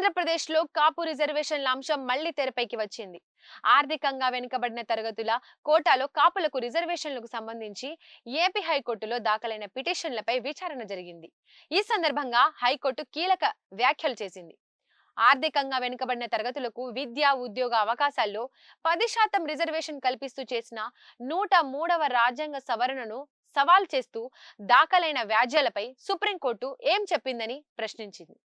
ఆంధ్రప్రదేశ్లో కాపు రిజర్వేషన్ల అంశం మళ్ళీ తెరపైకి వచ్చింది. ఆర్థికంగా వెనుకబడిన తరగతుల కోటాలో కాపులకు రిజర్వేషన్లకు సంబంధించి ఏపీ హైకోర్టులో దాఖలైన పిటిషన్లపై విచారణ జరిగింది. ఈ సందర్భంగా హైకోర్టు కీలక వ్యాఖ్యలు చేసింది. ఆర్థికంగా వెనుకబడిన తరగతులకు విద్య ఉద్యోగ అవకాశాల్లో పది శాతం రిజర్వేషన్ కల్పిస్తూ చేసిన నూట మూడవ రాజ్యాంగ సవరణను సవాల్ చేస్తూ దాఖలైన వ్యాజ్యాలపై సుప్రీంకోర్టు ఏం చెప్పిందని ప్రశ్నించింది.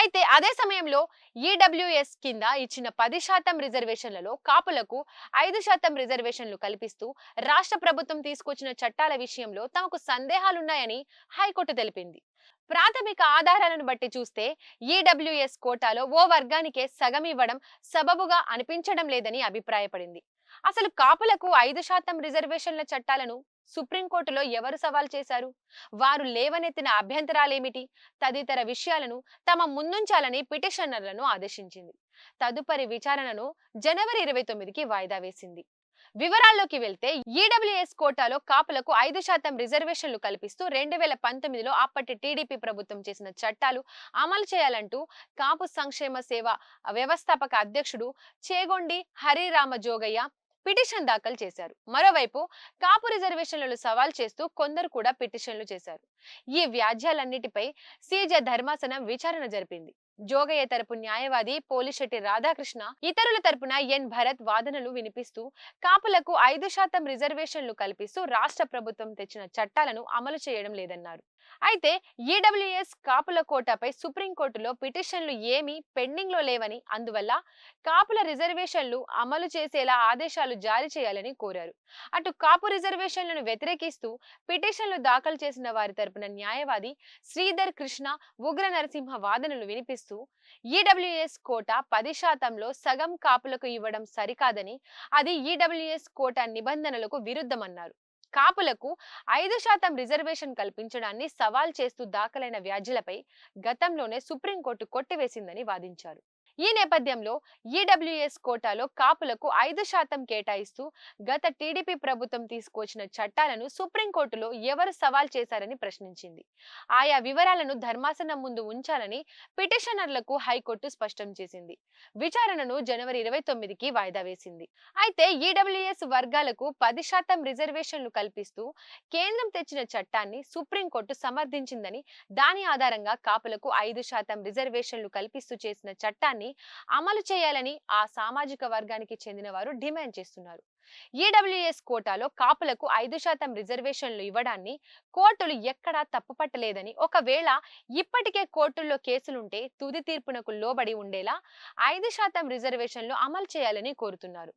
అయితే అదే సమయంలో ఈడబ్ల్యూఎస్ కింద ఇచ్చిన పది శాతం రిజర్వేషన్లలో కాపులకు ఐదు శాతం రిజర్వేషన్లు కల్పిస్తూ రాష్ట్ర ప్రభుత్వం తీసుకొచ్చిన చట్టాల విషయంలో తమకు సందేహాలున్నాయని హైకోర్టు తెలిపింది. ప్రాథమిక ఆధారాలను బట్టి చూస్తే ఈడబ్ల్యూఎస్ కోటాలో ఓ వర్గానికే సగం ఇవ్వడం సబబుగా అనిపించడం లేదని అభిప్రాయపడింది. అసలు కాపులకు ఐదు శాతం రిజర్వేషన్ల చట్టాలను సుప్రీంకోర్టులో ఎవరు సవాల్ చేశారు? వారు లేవనెత్తిన అభ్యంతరాలేమిటి? తదితర విషయాలను తమ ముందుంచాలని పిటిషనర్లను ఆదేశించింది. తదుపరి విచారణను జనవరి ఇరవై తొమ్మిదికి వాయిదా వేసింది. వివరాల్లోకి వెళ్తే ఈడబ్ల్యూఎస్ కోటాలో కాపులకు ఐదు శాతం రిజర్వేషన్లు కల్పిస్తూ రెండు వేల పంతొమ్మిదిలో అప్పటి టీడీపీ ప్రభుత్వం చేసిన చట్టాలు అమలు చేయాలంటూ కాపు సంక్షేమ సేవ వ్యవస్థాపక అధ్యక్షుడు చేగొండి హరిరామ జోగయ్య పిటిషన్ దాఖలు చేశారు. మరోవైపు కాపు రిజర్వేషన్లను సవాల్ చేస్తూ కొందరు కూడా పిటిషన్లు చేశారు. ఈ వ్యాజ్యాలన్నిటిపై సీజే ధర్మాసనం విచారణ జరిపింది. జోగయ్య తరపు న్యాయవాది పోలిశెట్టి రాధాకృష్ణ ఇతరుల తరపున ఎన్ భరత్ వాదనలు వినిపిస్తూ కాపులకు ఐదు శాతం రిజర్వేషన్లు కల్పిస్తూ రాష్ట్ర ప్రభుత్వం తెచ్చిన చట్టాలను అమలు చేయడం లేదన్నారు. అయితే ఈడబ్ల్యూఎస్ కాపుల కోటాపై సుప్రీంకోర్టులో పిటిషన్లు ఏమీ పెండింగ్లో లేవని అందువల్ల కాపుల రిజర్వేషన్లు అమలు చేసేలా ఆదేశాలు జారీ చేయాలని కోరారు. అటు కాపు రిజర్వేషన్లను వ్యతిరేకిస్తూ పిటిషన్లు దాఖలు చేసిన వారి తరపున న్యాయవాది శ్రీధర్ కృష్ణ ఉగ్ర నరసింహ వాదనలు వినిపిస్తూ ఈడబ్ల్యూఎస్ కోట పది శాతంలో సగం కాపులకు ఇవ్వడం సరికాదని అది ఈడబ్ల్యూఎస్ కోట నిబంధనలకు విరుద్ధమన్నారు. కాపులకు ఐదు శాతం రిజర్వేషన్ కల్పించడాన్ని సవాల్ చేస్తూ దాఖలైన వ్యాధులపై గతంలోనే సుప్రీంకోర్టు కొట్టివేసిందని వాదించారు. ఈ నేపథ్యంలో ఈడబ్ల్యూఎస్ కోటాలో కాపులకు ఐదు శాతం కేటాయిస్తూ గత టీడీపీ ప్రభుత్వం తీసుకొచ్చిన చట్టాలను సుప్రీంకోర్టులో ఎవరు సవాల్ చేశారని ప్రశ్నించింది. ఆయా వివరాలను ధర్మాసనం ముందు ఉంచాలని పిటిషనర్లకు హైకోర్టు స్పష్టం చేసింది. విచారణను జనవరి ఇరవై తొమ్మిదికి వాయిదా వేసింది. అయితే ఈడబ్ల్యూఎస్ వర్గాలకు పది శాతం రిజర్వేషన్లు కల్పిస్తూ కేంద్రం తెచ్చిన చట్టాన్ని సుప్రీంకోర్టు సమర్థించిందని దాని ఆధారంగా కాపులకు ఐదు శాతం రిజర్వేషన్లు కల్పిస్తూ చేసిన చట్టాన్ని చట్టాన్ని అమలు చేయాలని ఆ సామాజిక వర్గానికి చెందిన వారు డిమాండ్ చేస్తున్నారు. ఈడబ్ల్యూఎస్ కోటాలో కాపులకు ఐదు శాతం రిజర్వేషన్లు ఇవ్వడాన్ని కోర్టులు ఎక్కడా తప్పుపట్టలేదని ఒకవేళ ఇప్పటికే కోర్టుల్లో కేసులుంటే తుది తీర్పునకు లోబడి ఉండేలా ఐదు శాతం రిజర్వేషన్లు అమలు చేయాలని కోరుతున్నారు.